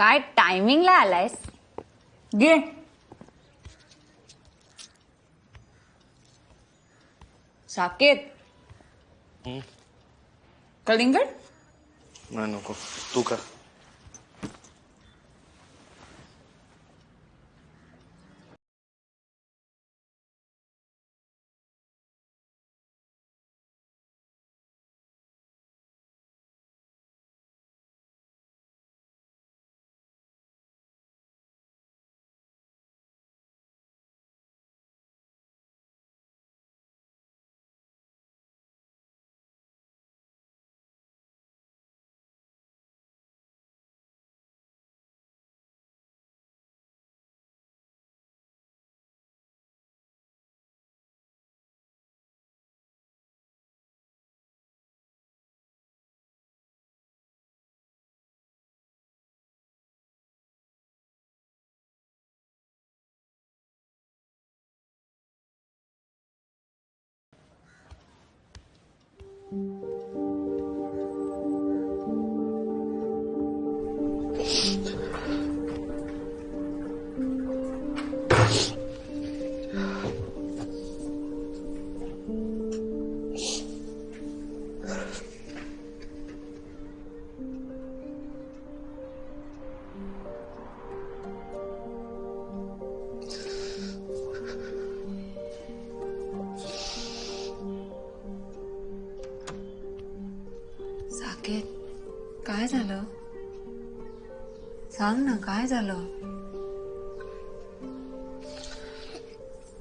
काय टायमिंगला आलायस? घे. साकेत. कलिंगड? नाही नको. तू का साकेत झालं? सांग ना काय झालं?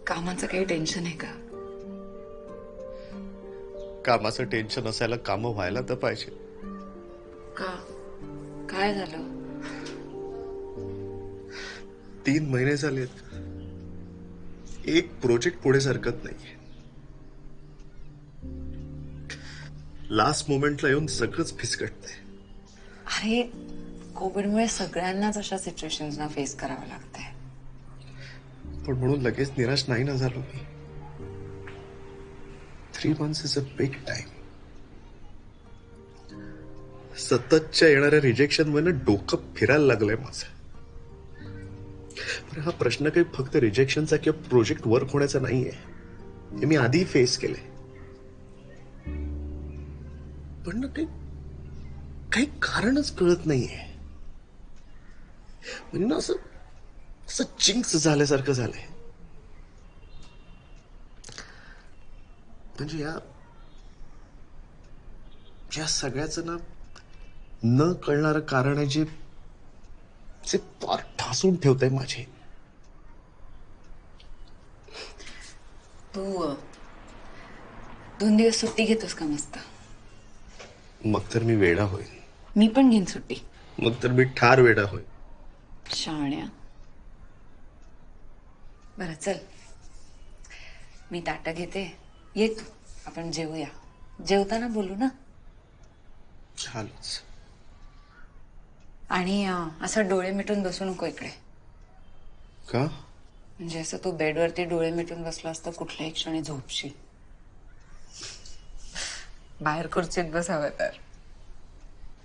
कामाचं काही टेन्शन आहे का? कामाचं टेन्शन असायला कामं व्हायला तर पाहिजे. का? काय झालं? तीन महिने झालेत. एक प्रोजेक्ट पुढे सरकत नाहीये लास्ट मोमेंटला येऊन सगळंच फिसकटतंय. अरे कोविडमुळे सगळ्यांनाच अशा सिच्युएशन्सना फेस करावं लागतंय. पण म्हणून लगेच निराश नाही ना झालो मी. Three months is a big time सततच्या येणाऱ्या रिजेक्शनमध्ये डोकं फिरायला लागलंय माझं. पण हा प्रश्न काही फक्त रिजेक्शनचा किंवा प्रोजेक्ट वर्क होण्याचा नाहीये. हे मी आधी फेस केले पण ना ते काही कारणच कळत नाहीये. म्हणजे ना असं असं चिंक्स झाल्यासारखं झालंय. म्हणजे या या सगळ्याचं ना न कळणारं कारण आहे जे जे फार ठासून ठेवतंय माझे. तू दोन दिवस सुट्टी घेतोस का मस्त? मग तर मी वेडा होईल मी पण घेईन सुट्टी. मग तर मी ठार वेडा होईल शाण्या. बरं चल. मी ताटं घेते. ये तू. आपण जेवूया. जेवताना बोलू ना? चालूच. आणि अं, असं डोळे मिटून बसू नको इकडे. का? म्हणजे असं तू बेडवरती डोळे मिटून बसला असता कुठल्याही क्षणी झोपशील. बाहेर खुर्चीत बसावं तर.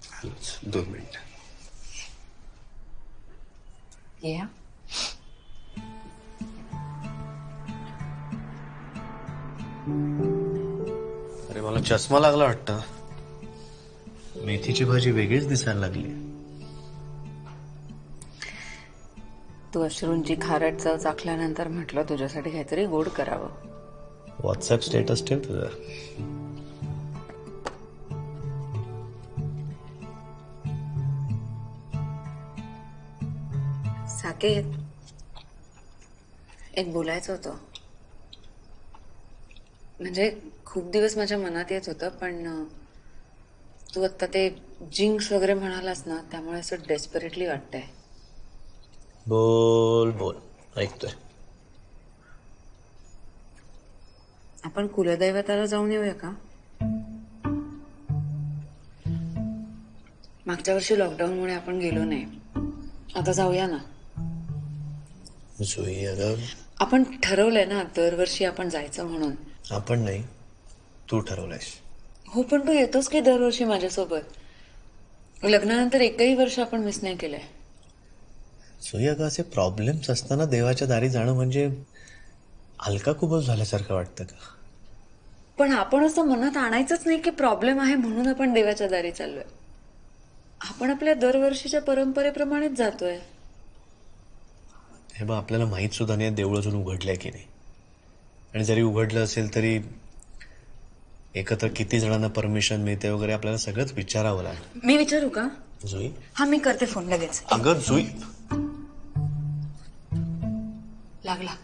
चालूच दोन मिनिट ये हा. अरे मला चष्मा लागला वाटतं. मेथीची भाजी वेगळीच दिसायला लागली. तू अश्रूंची खारट चव चाखल्यानंतर म्हटलं तुझ्यासाठी काहीतरी गोड करावं. व्हॉट्सअप स्टेटस ठेव तुझा. साकेत एक बोलायचं होतं. म्हणजे खूप दिवस माझ्या मनात येत होतं पण तू आत्ता ते जिंक्स वगैरे म्हणालास ना त्यामुळे असं डेस्परेटली वाटतंय. बोल बोल. ऐकतोय. आपण कुलदैवताला जाऊन येऊया का? मागच्या वर्षी लॉकडाऊनमुळे आपण गेलो नाही. आता जाऊया ना. आपण ठरवलंय ना दरवर्षी आपण जायचं म्हणून. आपण नाही तू ठरवलंयस. हो पण तू येतोस की दरवर्षी माझ्यासोबत? लग्नानंतर एकही वर्ष आपण मिस नाही केलंय. अगं असे प्रॉब्लेम्स असताना देवाच्या दारी जाणं म्हणजे हलका कुबल झाल्यासारखं वाटतं का पण आपण असं मनात आणायचंच नाही की प्रॉब्लेम आहे म्हणून आपण देवाच्या दारी चाललोय. आपण आपल्या दरवर्षीच्या परंपरेप्रमाणेच जातोय. हे बघ आपल्याला माहीत सुद्धा नाही देऊळ अजून उघडलंय की नाही. आणि जरी उघडलं असेल तरी एकत्र किती जणांना परमिशन मिळते वगैरे आपल्याला सगळंच विचारावं लागेल. मी विचारू का? जुई? हा मी करते फोन लगेच. अगं जुई? लागला.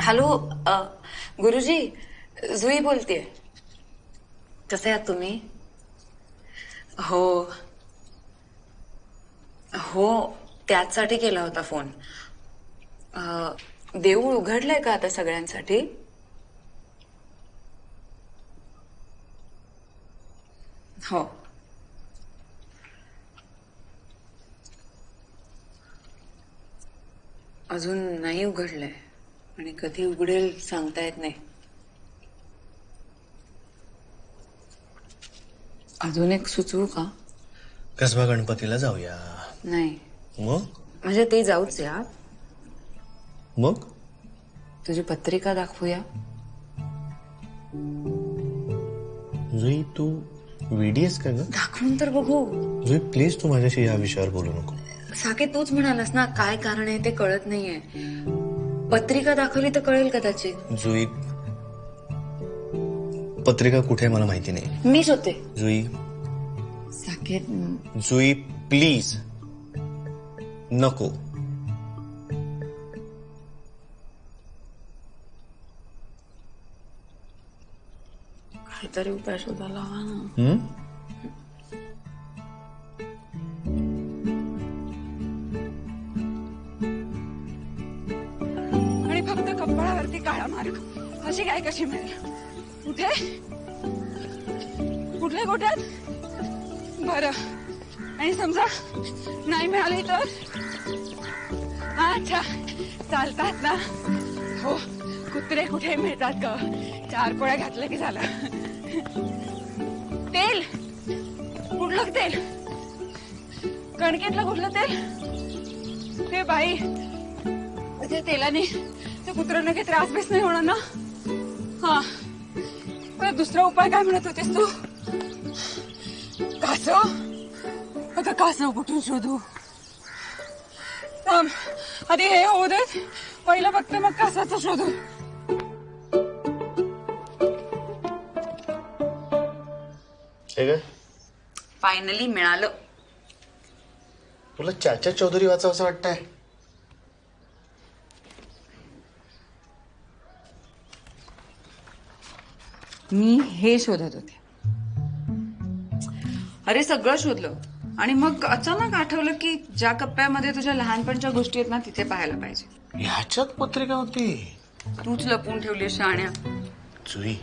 हॅलो गुरुजी जुई बोलतेय. कसे आहात तुम्ही? हो हो त्याचसाठी केला होता फोन अ, देऊळ उघडलंय का आता सगळ्यांसाठी? हो. अजून नाही उघडलंय. आणि कधी उघडेल सांगता येत नाही. अजून एक सुचवू का? कसबा गणपतीला जाऊया. नाही. मग? म्हणजे ते जाऊच या. मग? तुझी पत्रिका दाखवूया. जुई तू व्हिडिओस का ग दाखवून तर बघू. जुई प्लीज तू माझ्याशी या विषयावर बोलू नको. साके तूच म्हणालास ना काय कारण आहे ते कळत नाहीये. पत्रिका दाखवली तर कळेल कदाचित. जुई पत्रिका कुठे आहे मला माहिती नाही. मीच होते. जुई साकेत जुई प्लीज़ नको काहीतरी उपाय शोधायला हवा ना हम्म? आणि फक्त कपाळावरती काळा मार्ग अशी काय कशी मिळेल कुठे कुठल्या गोट्यात बरं. आणि समजा. नाही मिळाली तर? अच्छा. चालतात ना. हो कुत्रे कुठे मिळतात ग? चार पोळ्या घातलं की झालं. तेल. कुठलं तेल? कणकेतलं कुठलं तेल? ते बाई. त्या तेलाने त्या कुत्र्यांना काही त्रास बेस नाही होणार ना? हा. दुसरा उपाय काय म्हणत होतेस तू? कासव आता कासव कुठून शोधू थांब आधी हे होऊ देत पहिलं फक्त मग कासाचं शोधू हे काय फायनली मिळालं. तुला चाचा चौधरी वाचावं असं वाटतंय? मी हे शोधत होते. अरे सगळं शोधलं. आणि मग अचानक आठवलं की ज्या कप्प्यामध्ये तुझ्या लहानपणच्या गोष्टी आहेत ना तिथे पाहायला पाहिजे. ह्याच्यात पत्रिका होती? तूच लपवून ठेवली शाण्या जुई.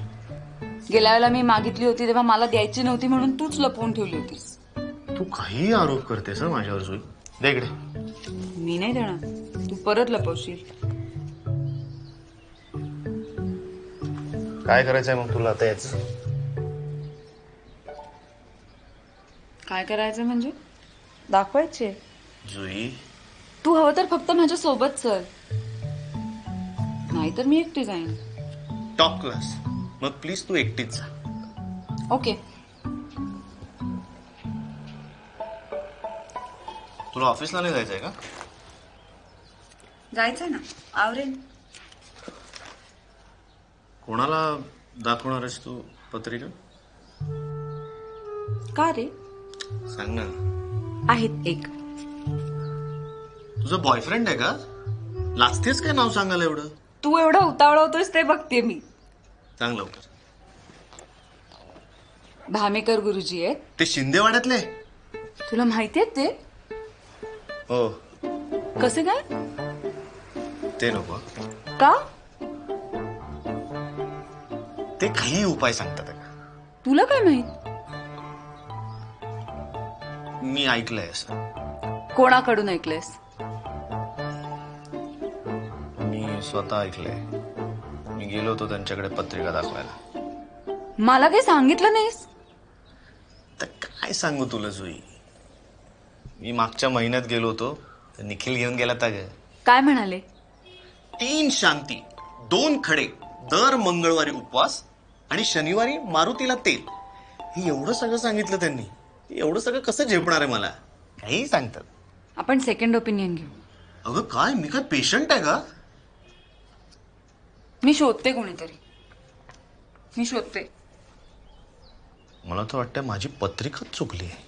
गेल्या वेळेला मी मागितली होती तेव्हा मला द्यायची नव्हती म्हणून तूच लपवून ठेवली होतीस. तू काही आरोप करतेस हं माझ्यावर जुई? दे इकडे. मी नाही देणार. तू परत लपवशील. काय करायचंय मग तुला आता याच? काय करायचं म्हणजे? दाखवायचे. जुई. तू हवं तर फक्त माझ्या सोबत चल. नाहीतर मी एकटी जाईन. टॉप क्लास मग प्लीज तू एकटीच जा. ओके तुला ऑफिसला नाही जायचंय का? जायचं ना. आवरेल. कोणाला दाखवणार आहेस तू पत्रिका? का रे? सांग ना. आहेत एक. तुझा बॉयफ्रेंड आहे का? लाचतेस काय नाव सांगायला एवढं? तू एवढा उतावळा होतोस ते बघते मी. सांग लवकर. भामेकर गुरुजी आहेत. ते शिंदेवाड्यातले? तुला माहिती आहेत ते? हो. कसे काय? ते नको. का? ते काही उपाय सांगतात. तुला काय माहीत? मी ऐकलंय असं. कोणाकडून ऐकलेस मी स्वतः ऐकलंय. मी गेलो होतो त्यांच्याकडे पत्रिका दाखवायला. मला काही सांगितलं नाहीस? तर काय सांगू तुला जुई? मी मागच्या महिन्यात गेलो होतो तर निखिल घेऊन गेला तर ग. काय म्हणाले? तीन शांती दोन खडे दर मंगळवारी उपवास आणि शनिवारी मारुतीला तेल. हे एवढं सगळं सांगितलं त्यांनी. एवढं सगळं कसं झेपणार आहे मला? काही सांगतात. आपण सेकंड ओपिनियन घेऊ. अगं काय? मी काय पेशंट आहे का? मी शोधते कोणीतरी. मी शोधते. मला तर वाटतं माझी पत्रिकाच चुकली आहे.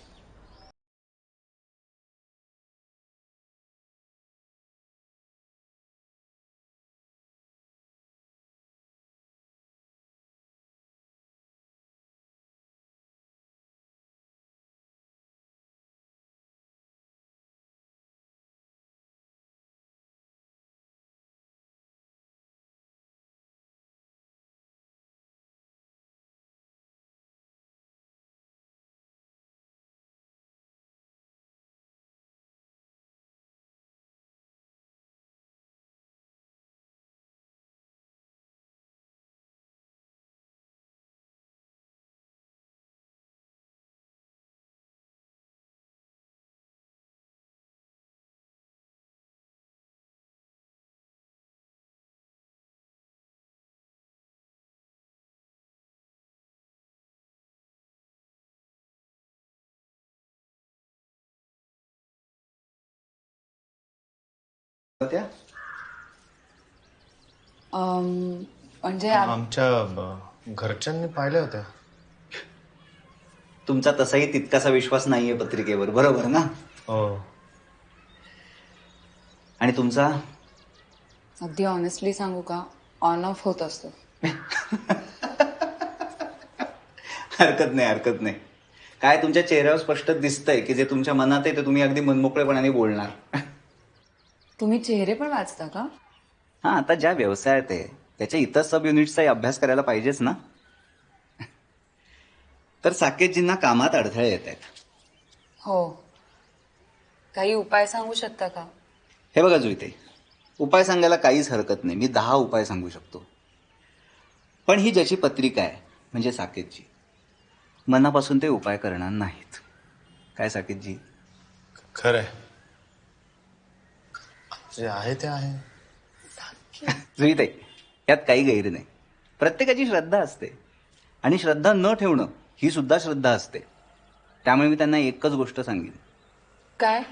होत्या? अम, म्हणजे आमच्या ब- घरच्यांनी पाहिल्या होत्या. तुमचा तसाही तितकासा विश्वास नाहीये पत्रिकेवर बरोबर ना? हो. आणि तुमचा? अगदी ऑनेस्टली सांगू का ऑन ऑफ होत असतो. हरकत नाही हरकत नाही. काय तुमच्या चेहऱ्यावर स्पष्ट दिसतंय की जे तुमच्या मनात आहे ते तुम्ही अगदी मनमोकळेपणाने बोलणार? तुम्ही चेहरे पण वाचता का? हा आता ज्या व्यवसायात आहे त्याच्या इतर सब युनिट्सचाही अभ्यास करायला पाहिजेच ना? तर साकेतजींना कामात अडथळे येत आहेत. हो. काही उपाय सांगू शकता का? हे बघा जुईते उपाय सांगायला काहीच हरकत नाही. मी दहा उपाय सांगू शकतो. पण ही ज्याची पत्रिका आहे म्हणजे साकेतजी मनापासून ते उपाय करणार नाहीत. काय साकेतजी? खरंय जे आहे ते आहे. जुईते यात काही गैर नाही. प्रत्येकाची श्रद्धा असते. आणि श्रद्धा न ठेवणं ही सुद्धा श्रद्धा असते. त्यामुळे मी त्यांना एकच गोष्ट सांगेन. काय?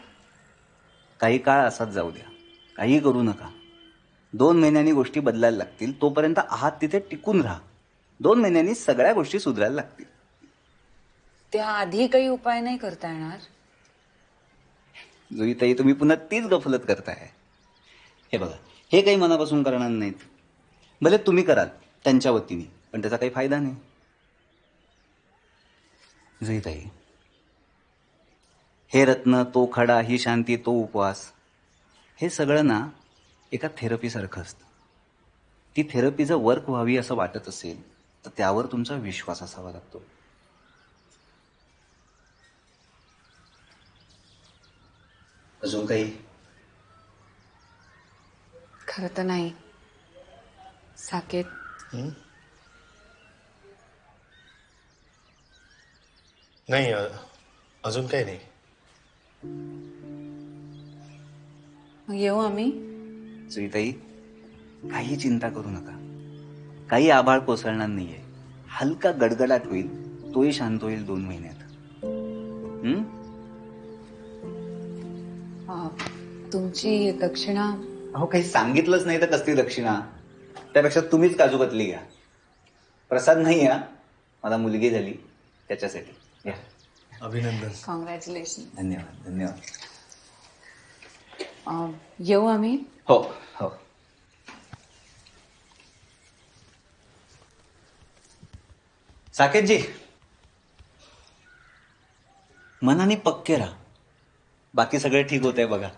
काही काळ असाच जाऊ द्या. काही करू नका. दोन महिन्यांनी गोष्टी बदलायला लागतील तोपर्यंत आहात तिथे टिकून राहा. दोन महिन्यांनी सगळ्या गोष्टी सुधारायला लागतील. त्याआधी काही उपाय नाही करता येणार? जुईताई तुम्ही पुन्हा तीच गफलत करताय. हे बघा हे काही मनापासून करणार नाहीत. भले तुम्ही कराल त्यांच्या वतीने पण त्याचा काही फायदा नाही. जुईताई हे रत्न तो खडा ही शांती तो उपवास हे सगळं ना एका थेरपीसारखं असतं. ती थेरपी जर वर्क व्हावी असं वाटत असेल तर त्यावर तुमचा विश्वास असावा लागतो. अजून काही? खरं तर नाही. साकेत. नाही अ- अजून काही नाही. मग येऊ आम्ही? सुईताई काही चिंता करू नका. काही आभाळ कोसळणार नाहीये. हलका गडगडाट होईल तोही शांत होईल दोन महिन्यात. हं? अ, तुमची दक्षिणा अहो काही सांगितलंच नाही तर कसली दक्षिणा? त्यापेक्षा तुम्हीच काजू कतली घ्या. प्रसाद नाही हा मला मुलगी झाली. त्याच्यासाठी. या अभिनंदन. कॉंग्रॅच्युलेशन धन्यवाद धन्यवाद. येऊ आम्ही? हो हो. साकेतजी. मनाने पक्के राहा. बाकी सगळे ठीक होते बघा.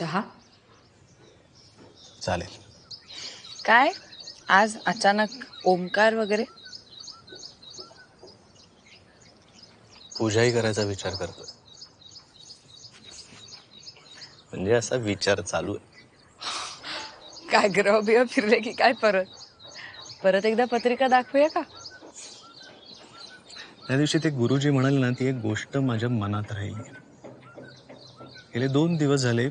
चहा चालेल. काय? आज अचानक ओमकार वगैरे? पूजाही करायचा विचार करतोय. म्हणजे असा विचार चालू आहे. काय ग्रह बिह फिरले की काय परत? परत एकदा पत्रिका दाखवूया का? त्या दिवशी ते गुरुजी म्हणाले ना ती एक गोष्ट माझ्या मनात राहिली. गेले दोन दिवस झाले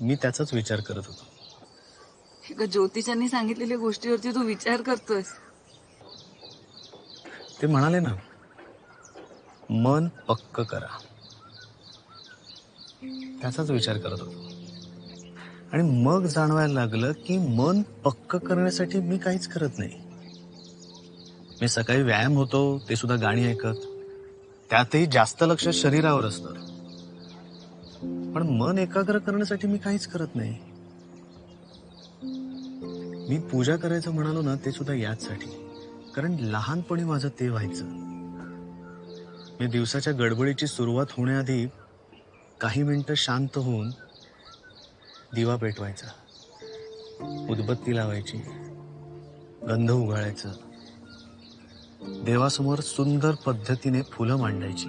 मी त्याचाच विचार करत होतो. एका ज्योतिषांनी सांगितलेल्या गोष्टीवरती तू विचार करतोयस. ते म्हणाले ना मन पक्क करा. त्याचाच विचार करत होतो. आणि मग जाणवायला लागलं की मन पक्क करण्यासाठी मी काहीच करत नाही. मी सकाळी व्यायाम होतो ते सुद्धा गाणी ऐकत. त्यातही जास्त लक्ष शरीरावर असतं. पण मन एकाग्र करण्यासाठी मी काहीच करत नाही. मी पूजा करायचं म्हणालो ना ते सुद्धा याचसाठी. कारण लहानपणी माझं ते व्हायचं. मी दिवसाच्या गडबडीची सुरुवात होण्याआधी काही मिनटं शांत होऊन दिवा पेटवायचा. उदबत्ती लावायची. गंध उगाळायचं. देवासमोर सुंदर पद्धतीने फुलं मांडायची.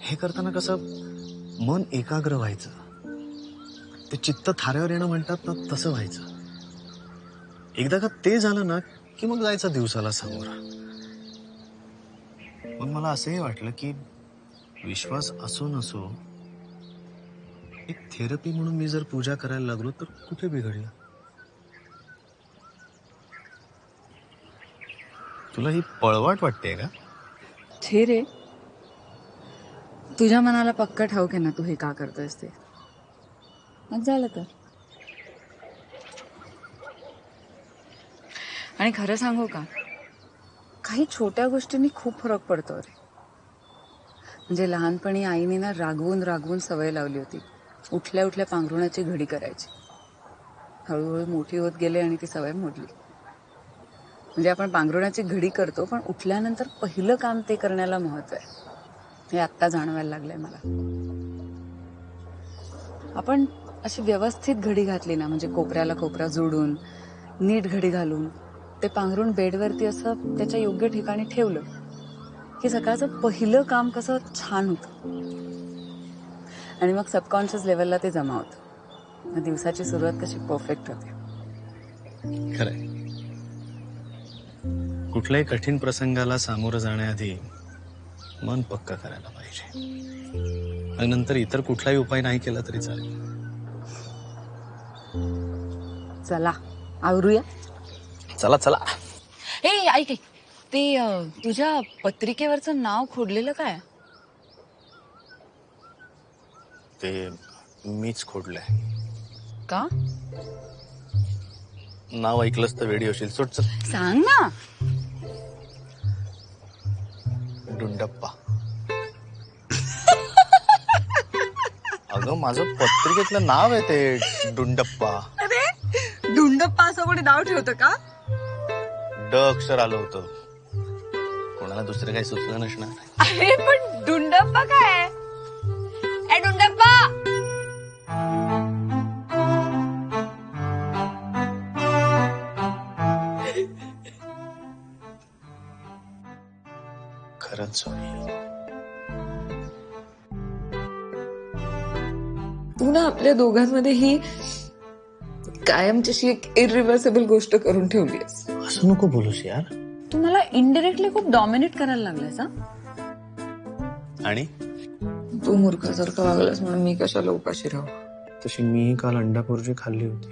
हे करताना कसं मन एकाग्र व्हायचं. ते चित्त थाऱ्यावर येणं म्हणतात ना तसं व्हायचं. एकदा का ते झालं ना की मग जायचं दिवसाला समोर. मग मला असंही वाटलं की विश्वास असो नसो एक थेरपी म्हणून मी जर पूजा करायला लागलो तर कुठे बिघडलं? तुला ही पळवाट वाटते का? थेरे रे. तुझ्या मनाला पक्क ठाऊक आहे ना तू हे का करतोयस ते? मग झालं तर. आणि खरं सांगू का? काही छोट्या गोष्टींनी खूप फरक पडतो रे. म्हणजे लहानपणी आईने ना रागवून रागवून सवय लावली होती. उठल्या उठल्या पांघरुणाची घडी करायची. हळूहळू मोठी होत गेले आणि ती सवय मोडली. म्हणजे आपण पांघरुणाची घडी करतो पण उठल्यानंतर पहिलं काम ते करण्याला महत्त्व आहे. हे आत्ता जाणवायला लागलंय मला. आपण अशी व्यवस्थित घडी घातली ना म्हणजे कोपऱ्याला कोपरा जोडून नीट घडी घालून ते पांघरून बेडवरती असं त्याच्या योग्य ठिकाणी ठेवलं की सकाळचं पहिलं काम कसं छान होतं. आणि मग सबकॉन्शियस लेवलला ते जमा होतं. दिवसाची सुरुवात कशी परफेक्ट होते. खरंय. कुठल्याही कठीण प्रसंगाला सामोरं जाण्याआधी मन पक्क करायला पाहिजे. आणि नंतर इतर कुठलाही उपाय नाही केला तरी चालेल. चला आवरूया? चला चला. ए ऐक ऐक. ते अं, तुझ्या पत्रिकेवरचं नाव खोडलेलं काय? ते मीच खोडलंय. का? नाव ऐकलंच तर वेडी होशील सोड चल. सांग ना. डुंडप्पा अगं माझं पत्रिकेतलं नाव आहे ते डुंडप्पा. अरे धुंडप्पा असं कोणी नाव ठेवतं का? ड अक्षर आलं होतं. कोणाला दुसरं काही सुचलं नसणार. अरे पण डुंडप्पा काय? ना आपल्या दोघांमध्ये ही कायमची एक इरिव्हर्सेबल गोष्ट करून ठेवलीस असं नको बोलूस यार. तू मला इनडिरेक्टली खूप डॉमिनेट करायला लागलायस हा? आणि? तू मूर्खासारखा वागलास म्हणून मी कशाला उपाशी राहू? तशी मी काल अंडा पोरजी खाल्ली होती.